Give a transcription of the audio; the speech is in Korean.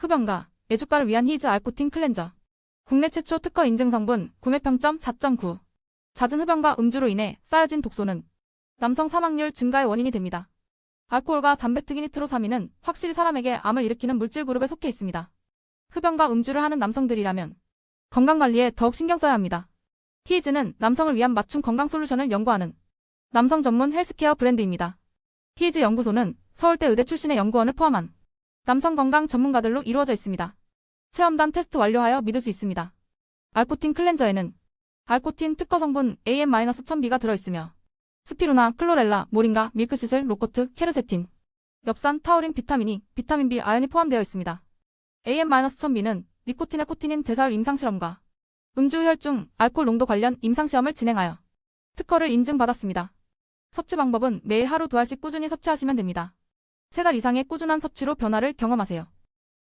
흡연가, 애주가를 위한 히즈 알코틴 클렌저. 국내 최초 특허 인증 성분, 구매 평점 4.9. 잦은 흡연과 음주로 인해 쌓여진 독소는 남성 사망률 증가의 원인이 됩니다. 알코올과 담배 특이 니트로사민은 확실히 사람에게 암을 일으키는 물질 그룹에 속해 있습니다. 흡연과 음주를 하는 남성들이라면 건강관리에 더욱 신경 써야 합니다. 히즈는 남성을 위한 맞춤 건강 솔루션을 연구하는 남성 전문 헬스케어 브랜드입니다. 히즈 연구소는 서울대 의대 출신의 연구원을 포함한 남성 건강 전문가들로 이루어져 있습니다. 체험단 테스트 완료하여 믿을 수 있습니다. 알코틴 클렌저에는 알코틴 특허 성분 AM-1000B가 들어있으며 스피루나, 클로렐라, 모링가, 밀크시슬, 로코트, 케르세틴, 엽산, 타우린, 비타민이, 비타민 B, 아연이 포함되어 있습니다. AM-1000B는 니코틴의 코틴인 대사율 임상실험과 음주 혈중, 알코올 농도 관련 임상시험을 진행하여 특허를 인증받았습니다. 섭취 방법은 매일 하루 두 알씩 꾸준히 섭취하시면 됩니다. 세달 이상의 꾸준한 섭취로 변화를 경험하세요.